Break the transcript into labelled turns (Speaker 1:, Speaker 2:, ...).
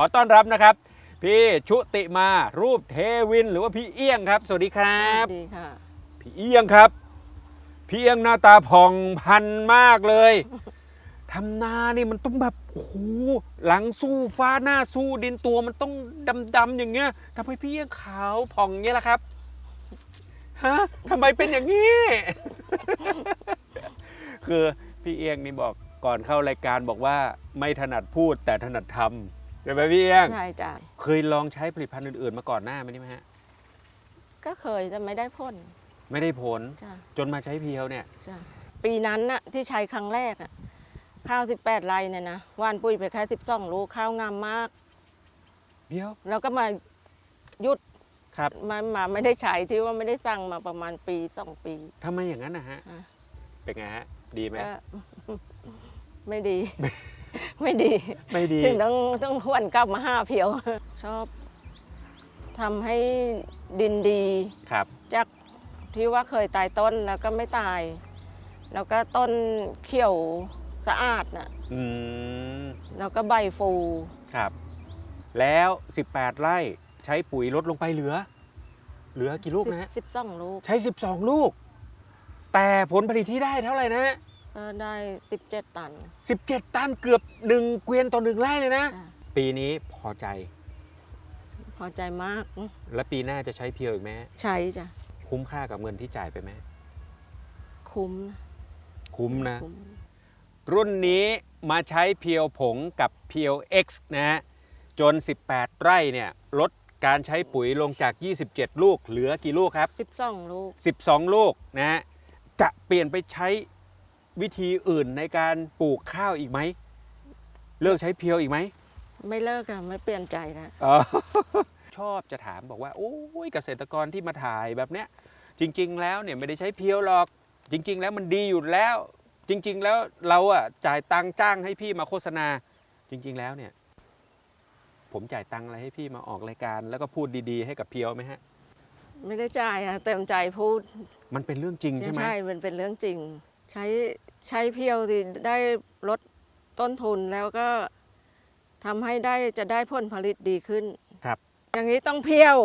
Speaker 1: อต้อนรับนะครับ พี่ชุติมารูปเทวิน หรือว่าพี่เอี้ยงครับ สวัสดีครับ
Speaker 2: ดีค่ะ
Speaker 1: พี่เอี้ยงครับ พี่เอี้ยงหน้าตาผ่องพันมากเลยทำนานี่มันต้องแบบโอ้โหหลังสู้ฟ้าหน้าสู้ดินตัวมันต้องดำๆอย่างเงี้ยทำไมพี่เอี้ยงขาวผ่องเงี้ยล่ะครับฮะทำไมเป็นอย่างนี้ คือพี่เอี้ยงนี่บอกก่อนเข้ารายการบอกว่าไม่ถนัดพูดแต่ถนัดทำ ใช่ไหมพี่เอี้ยง
Speaker 2: ใช่จ้ะ
Speaker 1: เคยลองใช้ผลิตภัณฑ์อื่นๆ มาก่อนหน้าไหมนี่ไหมฮะ
Speaker 2: ก็เคยแต่ไม่ได้พ่น
Speaker 1: ไม่ได้ผล
Speaker 2: จ้ะ
Speaker 1: จนมาใช้เพียวเนี่ย
Speaker 2: จ้ะปีนั้นน่ะที่ใช้ครั้งแรกอะข้าว 18ไร่เนี่ยนะหว่านปุ๋ยไปแค่12ลูกข้าวงามมาก
Speaker 1: เดียว
Speaker 2: แล้วก็มาหยุด
Speaker 1: ครับ
Speaker 2: มามาไม่ได้ใช้ที่ว่าไม่ได้สั่งมาประมาณปีสองปี
Speaker 1: ทำไมอย่างนั้นนะฮะ
Speaker 2: อะ
Speaker 1: เป็นไงฮะ ดีไหม
Speaker 2: ก็ ไม่ดี ไม่ดี
Speaker 1: ไม่ดี
Speaker 2: ถึงต้องต้องหวนกลับมาห้าเพียว ชอบทำให้ดินดี
Speaker 1: ครับ
Speaker 2: จากที่ว่าเคยตายต้นแล้วก็ไม่ตาย แล้วก็ต้นเขียวสะอาดน่ะ
Speaker 1: อืม
Speaker 2: แล้วก็ใบฟู
Speaker 1: ครับ แล้ว 18 ไร่ใช้ปุ๋ยลดลงไปเหลือ เหลือกี่ลูกนะฮะ
Speaker 2: สิบสองลูก
Speaker 1: ใช้ 12 ลูก แต่ผลผลิตที่ได้เท่าไหร่นะฮะ
Speaker 2: ก็ได้สิบเจ็ดตัน
Speaker 1: 17 ตันเกือบ1เกวียนต่อหนึ่งไร่เลยนะ
Speaker 2: อะ
Speaker 1: ปีนี้พอใจ
Speaker 2: พอใจมาก
Speaker 1: และปีหน้าจะใช้เพียวอีกไหมฮะ
Speaker 2: ใช้จ้ะ
Speaker 1: คุ้มค่ากับเงินที่จ่ายไปไหม
Speaker 2: คุ้มนะ
Speaker 1: คุ้มนะ
Speaker 2: คุ้ม
Speaker 1: รุ่นนี้มาใช้เพียวผงกับเพียว X นะฮะจน 18 ไร่เนี่ยลดการใช้ปุ๋ยลงจาก 27 ลูก เหลือกี่ลูกครับ
Speaker 2: สิบสองลูก
Speaker 1: 12 ลูกนะฮะจะเปลี่ยนไปใช้ วิธีอื่นในการปลูกข้าวอีกไหม เลิกใช้เพียวอีกไหม
Speaker 2: ไม่เลิกอะไม่เปลี่ยนใจนะ
Speaker 1: อ๋อ ชอบจะถามบอกว่า โอ้ยเกษตรกรที่มาถ่ายแบบเนี้ย จริง ๆ แล้วเนี่ยไม่ได้ใช้เพียวหรอก จริง ๆ แล้วมันดีอยู่แล้ว จริง ๆ แล้วเราอะจ่ายตังค์จ้างให้พี่มาโฆษณา จริง ๆ แล้วเนี่ย ผมจ่ายตังค์อะไรให้พี่มาออกรายการ แล้วก็พูดดีๆ ให้กับเพียวไหมฮะ
Speaker 2: ไม่ได้จ่ายอะเต็มใจพูด
Speaker 1: มันเป็นเรื่องจริงใช่ไหม
Speaker 2: ใช่มันเป็นเรื่องจริง ใช้ใช้เพียวที่ได้ลดต้นทุนแล้วก็ทำให้ได้จะได้ผลผลิตดีขึ้น
Speaker 1: ครับ
Speaker 2: อย่างนี้ต้องเพียว